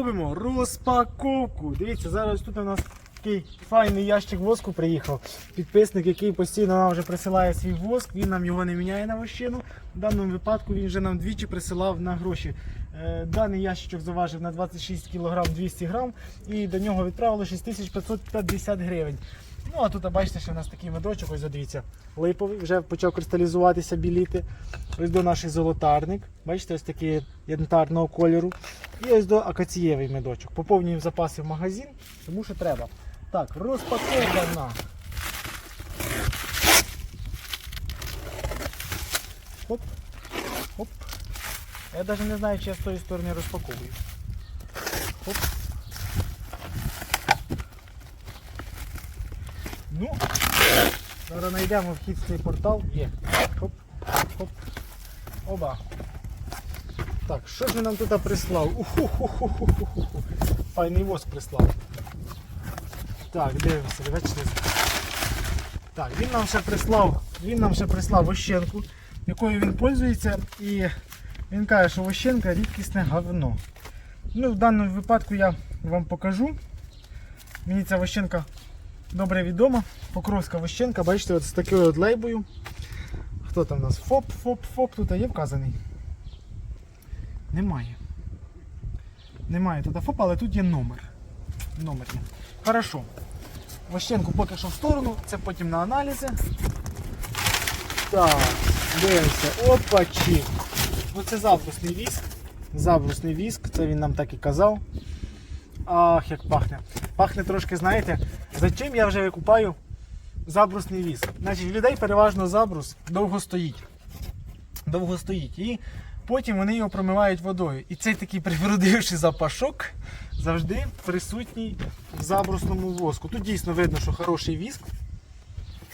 Робимо розпаковку. Дивіться, зараз тут у нас такий файний ящик воску приїхав. Підписник, який постійно нам вже присилає свій воск, він нам його не міняє на вощину. В даному випадку він вже нам двічі присилав на гроші. Е, Даний ящичок заважив на 26 кг 200 г і до нього відправили 6550 гривень. Ну а тут бачите, що у нас такий медочок, ось дивіться, липовий, вже почав кристалізуватися, біліти. Ось до наш золотарник. Бачите, ось такий янтарного кольору. І ось до акацієвий медочок. Поповнюємо запаси в магазин, тому що треба. Так, розпакована. Хоп, хоп. Я навіть не знаю, чи я з тої сторони розпаковую. Хоп. Ну, зараз знайдемо вхід в цей портал. Є. Хоп, хоп. Оба. Так, що ж він нам тут прислав? Уху-ху-ху-ху-ху-ху. Файний воск прислав. Так, дивимося, бачите. Так, він нам ще прислав, він нам ще прислав вощенку, якою він пользується, і він каже, що вощенка рідкісне говно. Ну, в даному випадку я вам покажу. Мені ця вощенка добре відома. Покровська вощенка, бачите, от з такою от лейбою. Хто там у нас? ФОП, ФОП, ФОП тут є вказаний. Немає. Немає тут ФОП, але тут є номер. Номер є. Хорошо. Вощенку поки що в сторону, це потім на аналізи. Так, дивимося. Опачі. Ну це віск. Забрусний віск, це він нам так і казав. Ах, як пахне. Пахне трошки, знаєте, за чим я вже викупаю забрусний віск. Значить, людей переважно забрус довго стоїть. Довго стоїть. І потім вони його промивають водою. І цей такий прибрудивший запашок завжди присутній в забрусному воску. Тут дійсно видно, що хороший віск.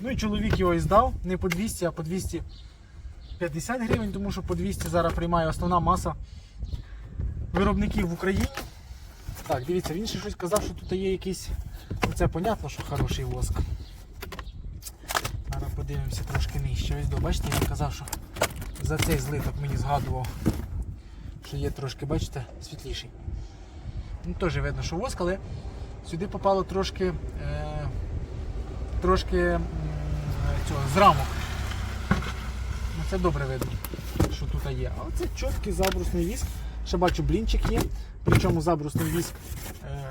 Ну і чоловік його і здав не по 200, а по 250 гривень, тому що по 200 зараз приймає основна маса виробників в Україні. Так, дивіться, він ще щось казав, що тут є якийсь. Це понятно, що хороший воск. Зараз подивимося трошки нижче. Ось до, бачите, він казав, що за цей злиток мені згадував, що є трошки, бачите, світліший. Ну, Теж видно, що воск, але сюди попало трошки е, трошки м, цього, зрамок. Ну, це добре видно, що тут є. А оце чіткий забрусний віск. Ще бачу, блінчик є. Причому забрусний віск, е,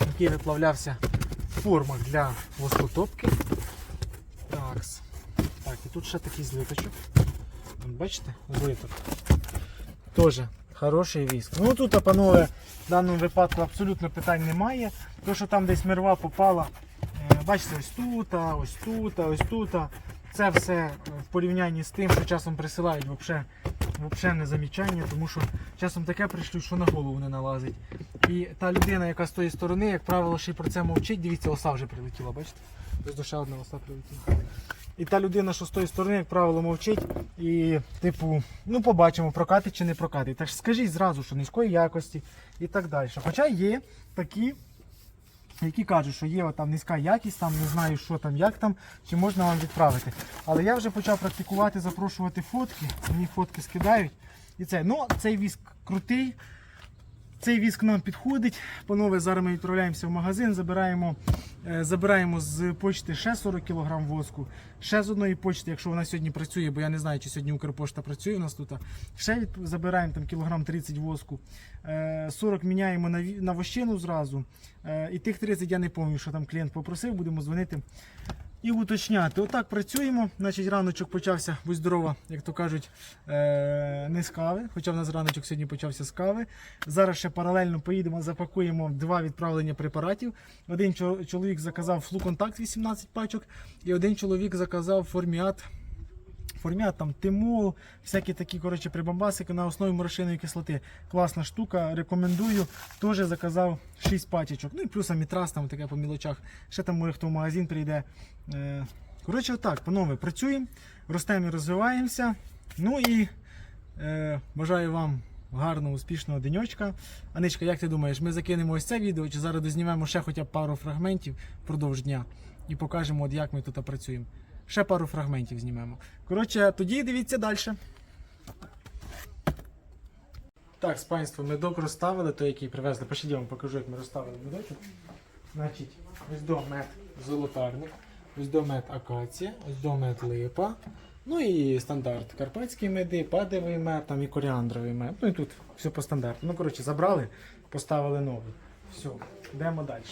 який виплавлявся в формах для воскотопки. Такс. Так, і тут ще такий злиточок. Бачите? Злиток. Теж хороший віск. Ну тут, панове, в даному випадку абсолютно питань немає. То, що там десь мерва попала, е, бачите, ось тут, ось тут, ось тут. Це все в порівнянні з тим, що часом присилають взагалі взагалі не замічання, тому що часом таке пришлють, що на голову не налазить. І та людина, яка з тої сторони, як правило, ще й про це мовчить, дивіться, оса вже прилетіла, бачите? Ось ще одна оса прилетіла. І та людина, що з тої сторони, як правило, мовчить, і, типу, ну побачимо, прокатить чи не прокатить. Так скажіть зразу, що низької якості і так далі. Хоча є такі, які кажуть, що є там низька якість, там не знаю, що там, як там, чи можна вам відправити. Але я вже почав практикувати, запрошувати фотки, мені фотки скидають. І це, ну, цей віск крутий. Цей віск нам підходить. Панове, зараз ми відправляємося в магазин, забираємо, е, забираємо з почти ще 40 кг воску, ще з одної почти, якщо вона сьогодні працює, бо я не знаю, чи сьогодні Укрпошта працює у нас тут. Ще від, забираємо там кілограм 30 воску, е, 40 міняємо на, на вощину зразу. Е, і тих 30 я не пам'ятаю, що там клієнт попросив, будемо дзвонити і уточняти. Отак працюємо. Значить, раночок почався, будь здорова, як то кажуть, е- не з кави. Хоча в нас раночок сьогодні почався з кави. Зараз ще паралельно поїдемо, запакуємо два відправлення препаратів. Один чоловік заказав флуконтакт 18 пачок, і один чоловік заказав форміат. Формят, там тимол, всякі такі коротше, прибамбасики на основі морошиної кислоти. Класна штука, рекомендую. Теж заказав 6 пачечок. Ну і плюс амітрас, там таке по мілочах. Ще там може хто в магазин прийде. Е, Коротше, отак, панове, працюємо, ростемо і розвиваємося. Ну і е, бажаю вам гарного, успішного денечка. Аничка, як ти думаєш, ми закинемо ось це відео, чи зараз дознімемо ще хоча б пару фрагментів впродовж дня і покажемо, от як ми тут працюємо. Ще пару фрагментів знімемо. Коротше, тоді дивіться далі. Так, з панством, медок розставили, той, який привезли. Пошли, я вам покажу, як ми розставили медочок. Значить, ось до мед золотарник, ось до мед акація, ось до липа. Ну і стандарт. Карпатські меди, падовий мед, там і коріандровий мед. Ну і тут все по стандарту. Ну, коротше, забрали, поставили новий. Все, йдемо далі.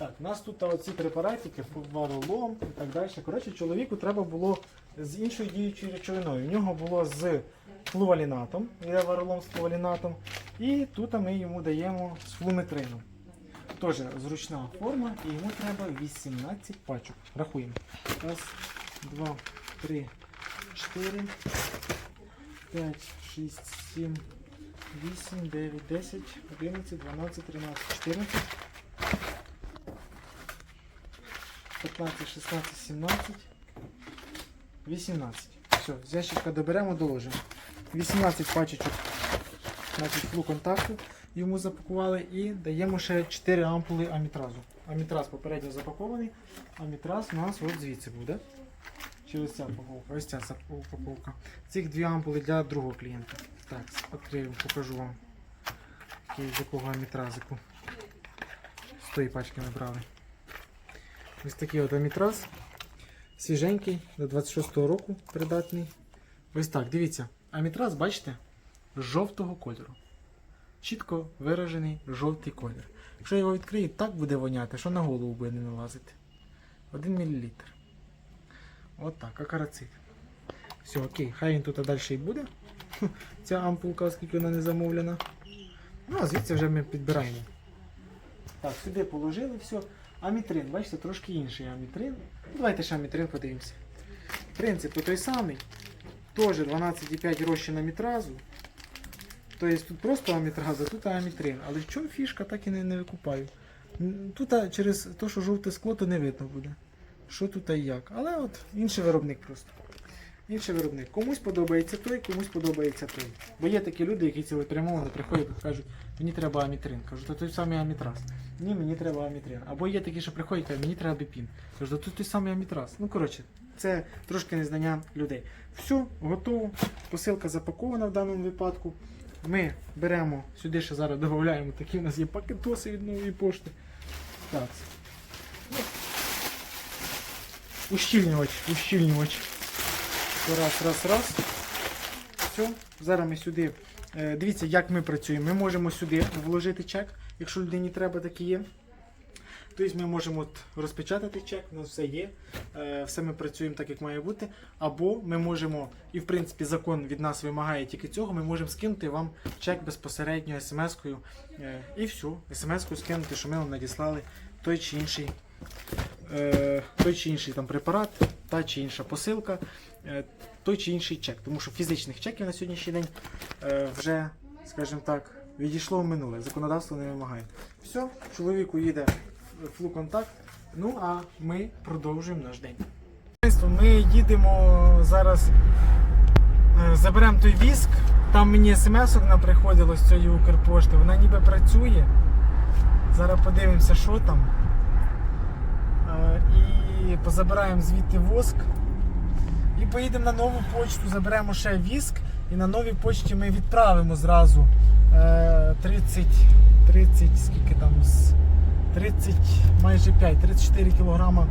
Так, у нас тут оці препаратики, варолом і так далі. Коротше, чоловіку треба було з іншою діючою речовиною. У нього було з флувалінатом, є варолом з флувалінатом. І тут ми йому даємо з флуметрином. Теж зручна форма, і йому треба 18 пачок. Рахуємо. Раз, два, три, чотири, п'ять, шість, сім, вісім, дев'ять, десять, одинадцять, дванадцять, тринадцять, чотирнадцять. 15, 16, 17, 18. Все, з ящичка доберемо, доложимо. 18 пачечок значить, флу контакту йому запакували і даємо ще 4 ампули амітразу. Амітраз попередньо запакований, амітраз у нас от звідси буде. Ось ця упаковка? Ось ця упаковка. Цих дві ампули для другого клієнта. Так, відкрию, покажу вам. Який, якого амітразику. З тої пачки ми брали. Ось такий от амітраз. Свіженький, до 26-го року придатний. Ось так, дивіться. Амітраз, бачите, жовтого кольору. Чітко виражений жовтий колір. Якщо його відкрию, так буде воняти, що на голову буде не налазити. 1 мл. От так, акарацит. Все, окей, хай він тут далі і буде. Ця ампулка, оскільки вона не замовлена. Ну, а звідси вже ми підбираємо. Так, сюди положили все. Амітрин, бачите, трошки інший амітрин. Ну, Давайте ще амітрин подивимося. Принцип той самий. Теж 12,5 розчина амітразу. Тобто тут просто амітраза, тут амітрин. Але в чому фішка, так і не, не викупаю. Тут через те, що жовте скло, то не видно буде. Що тут і як. Але от інший виробник просто. Інший виробник. Комусь подобається той, комусь подобається той. Бо є такі люди, які цілеспрямовано приходять і кажуть, мені треба амітрин. Кажу, то той самий амітраз. Ні, мені треба амітрин. Або є такі, що приходять кажуть, мені треба біпін. Кажу, то той самий амітраз. Ну коротше, це трошки незнання людей. Все, готово. Посилка запакована в даному випадку. Ми беремо сюди ще зараз додаємо такі у нас є пакетоси від нової пошти. Так. Ущільнювач, ущільнювач. Раз, раз, раз. Все. Зараз ми сюди. е, Дивіться, як ми працюємо. Ми можемо сюди вложити чек, якщо людині треба, так і є. Тобто ми можемо розпечатати чек, у нас все є, е, все ми працюємо так, як має бути. Або ми можемо, і в принципі закон від нас вимагає тільки цього, ми можемо скинути вам чек безпосередньо смс-кою. е, І все, смс-кою скинути, що ми вам надіслали той чи інший, той чи інший там препарат, та чи інша посилка, той чи інший чек. Тому що фізичних чеків на сьогоднішній день е, вже, скажімо так, відійшло в минуле. Законодавство не вимагає. Все, чоловіку їде флу-контакт. Ну а ми продовжуємо наш день. Ми їдемо зараз, е, заберемо той віск. Там мені смс-ок приходило з цієї Укрпошти. Вона ніби працює. Зараз подивимося, що там. Е, І позабираємо звідти воск. І поїдемо на нову почту, заберемо ще віск. І на новій почті ми відправимо зразу е, 30, 30, скільки там 30, майже 5, 34 кілограма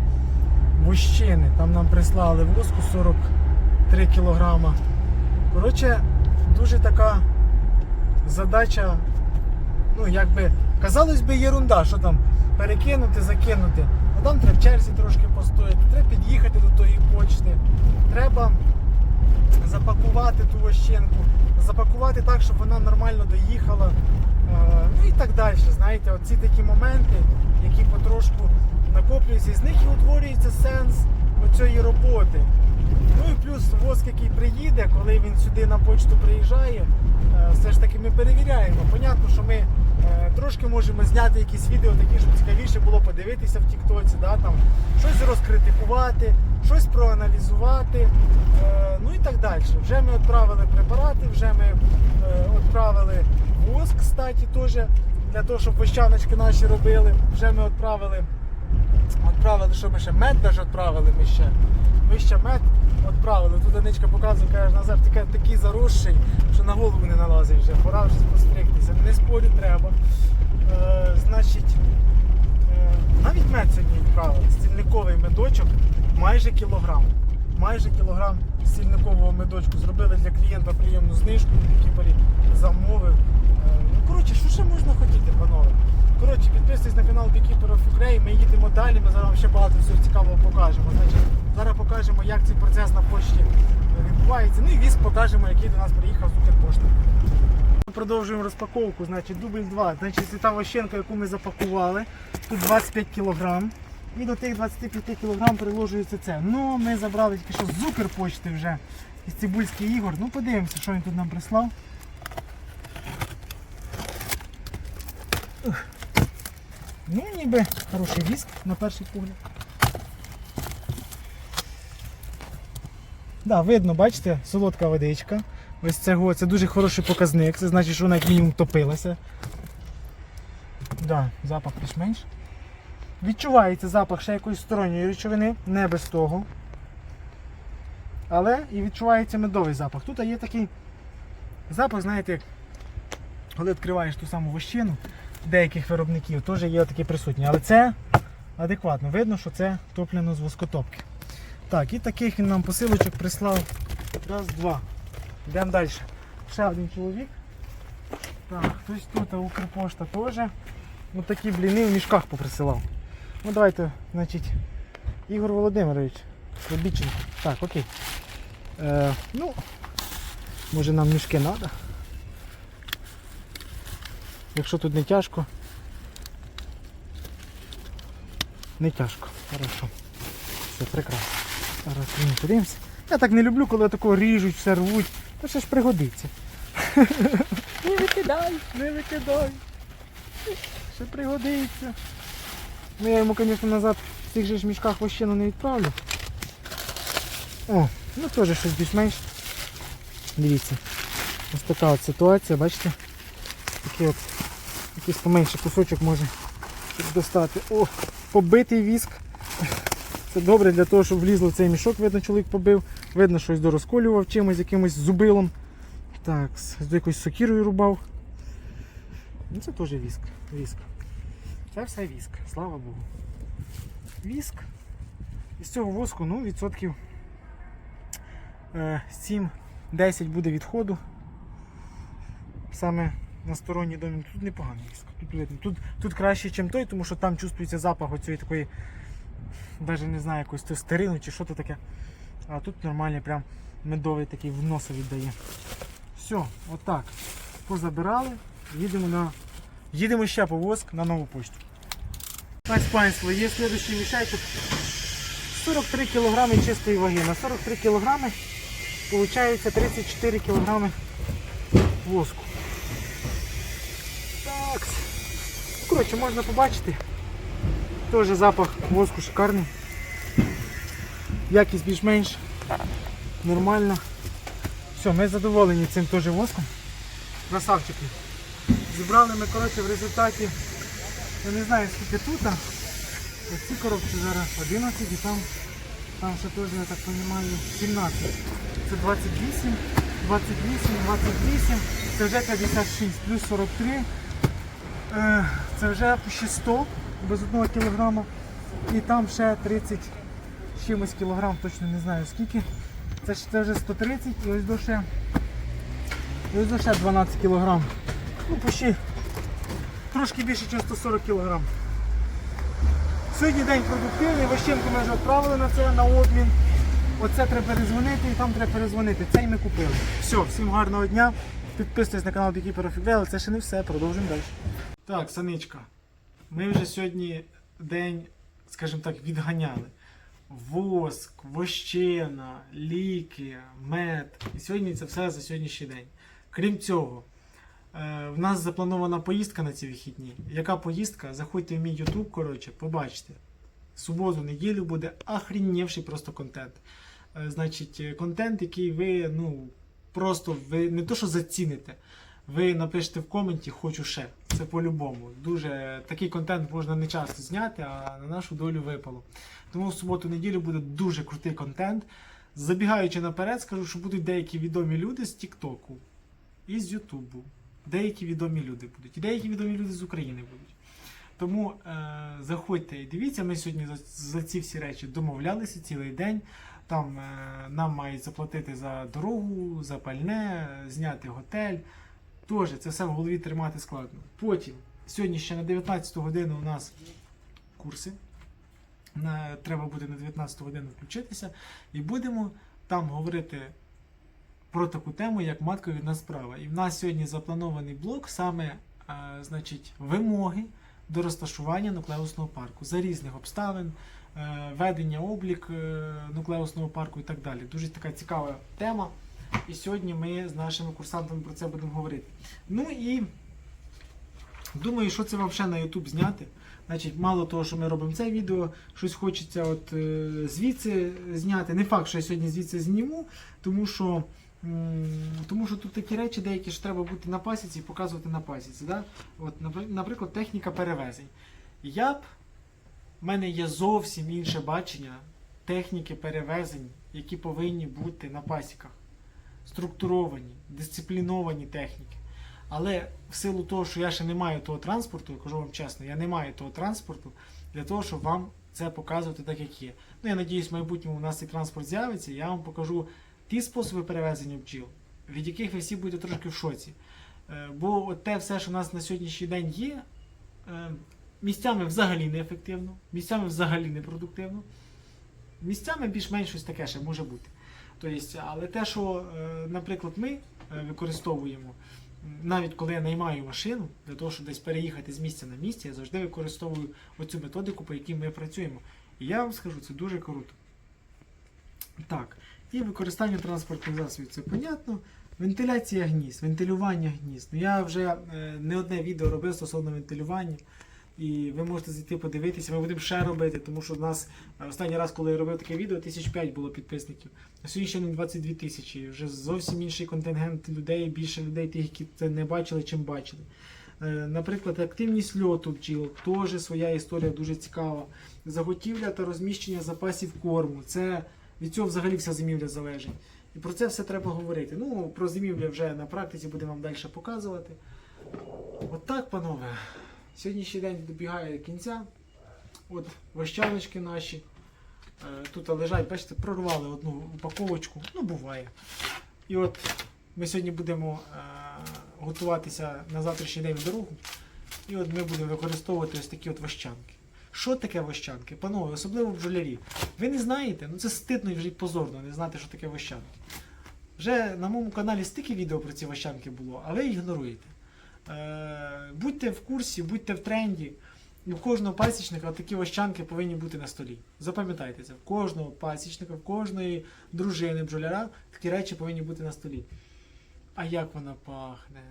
вощини. Там нам прислали воску 43 кілограма. Коротше, дуже така задача, ну якби, казалось би, єрунда, що там перекинути, закинути. А там треба в черзі трошки постояти, треба під'їхати до тої почти. Треба запакувати ту вощинку, запакувати так, щоб вона нормально доїхала. Е, Ну і так далі. Знаєте, оці такі моменти, які потрошку накоплюються, і з них і утворюється сенс оцієї роботи. Ну і плюс воск, який приїде, коли він сюди на почту приїжджає, е, все ж таки ми перевіряємо. Понятно, що ми е, трошки можемо зняти якісь відео, такі, щоб цікавіше було подивитися в Тіктоці, да, там, щось розкритикувати, щось проаналізувати, е, ну і так далі. Вже ми відправили препарати, вже ми е, відправили воск, кстати, теж для того, щоб вощаночки наші робили. Вже ми відправили, відправили, що ми ще мед даже відправили ми ще. Ми мед відправили. Тут Аничка показує, каже, Назар, такий заросший, що на голову не налазить вже. Пора вже постригтися. Не спорю, треба. Е, значить, е, навіть мед сьогодні відправили. Стільниковий медочок майже кілограм. Майже кілограм стільникового медочку. Зробили для клієнта приємну знижку, який парі замовив. Е, ну, коротше, що ще можна хотіти, панове? Коротше, підписуйтесь на канал of Ukraine, ми їдемо далі, ми зараз ще багато всього цікавого покажемо. Значить, зараз покажемо, як цей процес на пошті відбувається. Ну і віск покажемо, який до нас приїхав з Укрпошти. Продовжуємо розпаковку. Значить, дубль 2. Значить, це та вощенка, яку ми запакували. Тут 25 кг. І до тих 25 кг приложується це. Ну, ми забрали тільки що з Укрпочти вже із Цибульський Ігор. Ну, подивимося, що він тут нам прислав. Ух. Ну, ніби хороший віск на перший погляд. Да, видно, бачите, солодка водичка. Ось цього, це дуже хороший показник. Це значить, що вона як мінімум топилася. Да, запах більш-менш. Відчувається запах ще якоїсь сторонньої речовини, не без того. Але і відчувається медовий запах. Тут є такий запах, знаєте, коли відкриваєш ту саму вощину деяких виробників, теж є такий присутній. Але це адекватно. Видно, що це топлено з воскотопки. Так, і таких він нам посилочок прислав. Раз, два. Йдемо далі. Ще один чоловік. Так, хтось тут, Укрпошта теж. Ось такі бліни в мішках поприсилав. Ну давайте, значить, Ігор Володимирович, Слобідченко. Так, окей. Е, ну, може нам мішки треба. Якщо тут не тяжко. Не тяжко. Хорошо. Все прекрасно. Зараз ми подивимося. Я так не люблю, коли такого ріжуть, все рвуть. Та ще ж пригодиться. Не викидай, не викидай. Ще пригодиться. Ну я йому, звісно, назад в цих же ж мішках вощину не відправлю. О, ну теж щось більш-менш. Дивіться. Ось така от ситуація, бачите? Такий от якийсь поменше кусочок може достати. О, побитий віск. Це добре для того, щоб влізло в цей мішок, видно, чоловік побив. Видно, щось дорозколював чимось, якимось зубилом. Так, з якоюсь сокірою рубав. Ну це теж віск. віск. Це все віск, слава Богу. Віск. Із цього воску, ну, відсотків е, 7-10 буде відходу. Саме на сторонній домі тут непоганий віск. Тут, тут, тут краще, ніж той, тому що там чувствується запах оцієї такої, навіть не знаю, якоїсь тостерину чи що то таке. А тут нормальний прям медовий такий в носа віддає. Все, отак. Позабирали, їдемо на. Їдемо ще по воск на нову почту. Так, панство, є слідуючий мішечок. 43 кг чистої ваги. На 43 кг виходить 34 кг воску. Так. Коротше, можна побачити. Теж запах воску шикарний. Якість більш-менш нормальна. Все, ми задоволені цим теж воском. Красавчики. Зібрали ми коротше, в результаті, я не знаю скільки тут. а ці коробки зараз 11 і там, там ще теж, я так розумію, 17. Це 28, 28, 28, це вже 56, плюс 43. Е, Це вже ще 100 без 1 кілограма. І там ще 30 чимось кілограм, точно не знаю скільки. Це, це вже 130 і ось до ще, і ось до ще 12 кілограм. Ну, почти трошки більше, ніж 140 кілограм. Сьогодні день продуктивний, вощинку ми вже відправили на це на обмін. Оце треба перезвонити і там треба перезвонити. Цей ми купили. Все, всім гарного дня. Підписуйтесь на канал of але це ще не все, продовжуємо далі. Так, Саничка, ми вже сьогодні день, скажімо так, відганяли. Воск, вощина, ліки, мед. І сьогодні це все за сьогоднішній день. Крім цього, в нас запланована поїздка на ці вихідні. Яка поїздка? Заходьте в мій YouTube, коротше, побачите. Суботу, неділю буде охрінєвший просто контент. Е, Значить, е, контент, який ви, ну, просто ви не то, що заціните. Ви напишете в коменті хочу ще. Це по-любому. Дуже такий контент можна не часто зняти, а на нашу долю випало. Тому в суботу-неділю буде дуже крутий контент. Забігаючи наперед, скажу, що будуть деякі відомі люди з Тіктоку і з Ютубу. Деякі відомі люди будуть. І деякі відомі люди з України будуть. Тому е, заходьте і дивіться, ми сьогодні за, за ці всі речі домовлялися цілий день. Там е, нам мають заплатити за дорогу, за пальне, зняти готель. Тоже це все в голові тримати складно. Потім, сьогодні ще на 19 годину у нас курси. На, треба буде на 19 годину включитися. І будемо там говорити про таку тему, як матковідна справа. І в нас сьогодні запланований блок саме е, значить, вимоги до розташування нуклеусного парку за різних обставин, е, ведення облік е, нуклеусного парку і так далі. Дуже така цікава тема. І сьогодні ми з нашими курсантами про це будемо говорити. Ну і думаю, що це взагалі на YouTube зняти. Значить, мало того, що ми робимо це відео, щось хочеться от, звідси зняти. Не факт, що я сьогодні звідси зніму, тому що, тому що тут такі речі деякі що треба бути на пасіці і показувати на пасіці. Да? От, наприклад, техніка перевезень. Я б, в мене є зовсім інше бачення техніки перевезень, які повинні бути на пасіках. Структуровані, дисципліновані техніки. Але в силу того, що я ще не маю того транспорту, я кажу вам чесно, я не маю того транспорту для того, щоб вам це показувати так, як є. Ну, я надіюсь, в майбутньому у нас цей транспорт з'явиться, я вам покажу ті способи перевезення бджіл, від яких ви всі будете трошки в шоці. Е, Бо те все, що у нас на сьогоднішній день є, е, місцями взагалі неефективно, місцями взагалі непродуктивно, місцями більш-менш щось таке ще може бути. Тобто, але те, що, е, наприклад, ми використовуємо, навіть коли я наймаю машину для того, щоб десь переїхати з місця на місце, я завжди використовую оцю методику, по якій ми працюємо. І я вам скажу, це дуже круто. Так, і використання транспортних засобів, це понятно. Вентиляція гнізд, вентилювання гнізд. Ну, я вже е, не одне відео робив стосовно вентилювання. І ви можете зайти подивитися, ми будемо ще робити, тому що в нас е, останній раз, коли я робив таке відео, тисяч п'ять було підписників. На сьогодні ще не 22 тисячі. Вже зовсім інший контингент людей, більше людей, тих, які це не бачили, чим бачили. Е, Наприклад, активність льоту бджіл, теж своя історія дуже цікава. Заготівля та розміщення запасів корму. Це від цього взагалі вся зимівля залежить. І про це все треба говорити. Ну, про зимівлю вже на практиці будемо вам далі показувати. От так, панове. Сьогоднішній день добігає до кінця. От вощаночки наші. Е, Тут лежать, бачите, прорвали одну упаковочку. Ну, буває. І от ми сьогодні будемо е, готуватися на завтрашній день в дорогу. І от ми будемо використовувати ось такі от вощанки. Що таке вощанки? Панове, особливо бджолярі. Ви не знаєте? Ну це стидно і вже позорно не знати, що таке вощанки. Вже на моєму каналі стільки відео про ці вощанки було, а ви ігноруєте. Е, будьте в курсі, будьте в тренді. В кожного пасічника такі вощанки повинні бути на столі. Запам'ятайте це, в кожного пасічника, в кожної дружини бджоляра такі речі повинні бути на столі. А як вона пахне?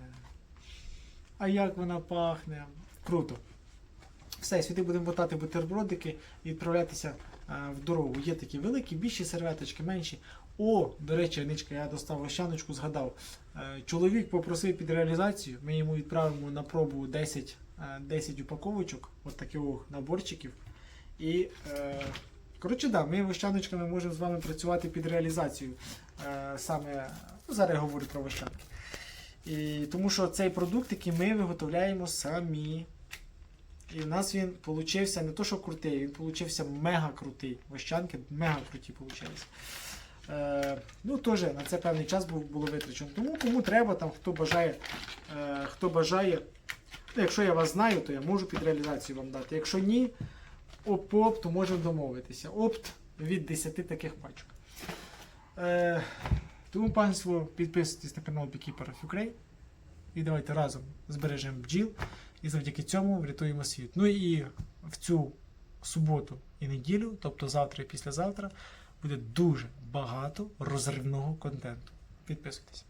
А як вона пахне? Круто. Все, сюди будемо мотати бутербродики і відправлятися е, в дорогу. Є такі великі, більші серветочки, менші. О, до речі, Аничка, я достав ощаночку, згадав. Е, Чоловік попросив під реалізацію. Ми йому відправимо на пробу 10, е, 10 упаковочок, от таких наборчиків. І, е, коротше, да, ми вощаночками можемо з вами працювати під реалізацію. Е, саме, ну, зараз я говорю про вощанки. І, тому що цей продукт, який ми виготовляємо самі. І в нас він получився не то, що крутий, він получився мега крутий. Вощанки мега круті получилися. Е, ну, теж на це певний час був, було витрачено. Тому кому треба, там, хто бажає, е, хто бажає, ну, якщо я вас знаю, то я можу під реалізацію вам дати. Якщо ні, оп, то можемо домовитися. Опт від 10 таких пачок. Е, тому, панство, підписуйтесь на канал Beekeeper of Ukraine. І давайте разом збережемо бджіл. І завдяки цьому врятуємо світ. Ну і в цю суботу і неділю, тобто завтра і післязавтра, буде дуже багато розривного контенту. Підписуйтесь.